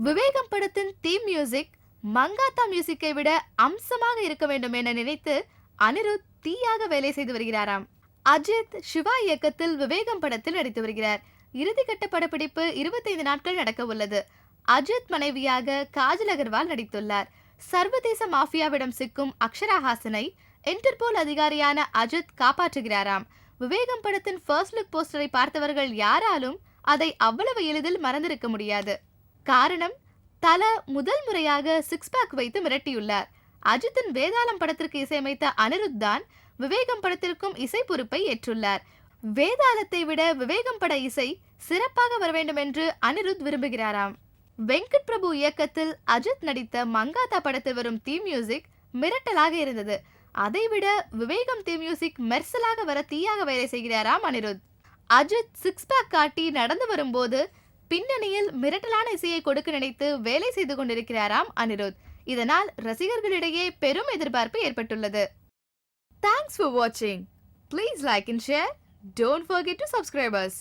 விவேகம் படத்தின் theme music Mankatha மியூசிக்கை விட அம்சமாக இருக்க வேண்டும் என நினைத்து அனிருத் தீயாக வேலை செய்து வருகிறாராம். அஜித் சிவா இயக்கத்தில் விவேகம் படத்தில் நடித்து வருகிறார். இறுதிக்கட்ட படப்பிடிப்பு இருபத்தைந்து நாட்கள் நடக்க உள்ளது. அஜித் மனைவியாக காஜல் அகர்வால் நடித்துள்ளார். சர்வதேச மாஃபியாவிடம் சிக்கும் அக்ஷரா ஹாசனை இன்டர்போல் அதிகாரியான அஜித் காப்பாற்றுகிறாராம். விவேகம் படத்தின் ஃபர்ஸ்ட் லுக் போஸ்டரை பார்த்தவர்கள் யாராலும் அதை அவ்வளவு எளிதில் மறந்திருக்க முடியாது. காரணம் தல முதல் முறையாக சிக்ஸ் பேக் வைத்து மிரட்டியுள்ளார். அஜித்தின் வேதாளம் படத்திற்கு இசையமைத்த அனிருத் தான் விவேகம் படத்திற்கும் இசை பொறுப்பை ஏற்றுள்ளார். வேதாளத்தை விட விவேகம் பட இசை சிறப்பாக வர வேண்டும் என்று அனிருத் விரும்புகிறாராம். வெங்கட் பிரபு இயக்கத்தில் அஜித் நடித்த மங்காத்தா படத்தில் வரும் தீ மியூசிக் மிரட்டலாக இருந்தது. அதைவிட விவேகம் தீ மியூசிக் மெர்சலாக வர தீயாக வேலை செய்கிறாராம் அனிருத். அஜித் சிக்ஸ் பேக் காட்டி நடந்து வரும்போது பின்னணியில் மிரட்டலான இசையை கொடுக்க நினைத்து வேலை செய்து கொண்டிருக்கிறாராம் அனிருத். இதனால் ரசிகர்களிடையே பெரும் எதிர்பார்ப்பு ஏற்பட்டுள்ளது. தேங்க்ஸ் ஃபார் வாட்சிங் please like and share don't forget to subscribers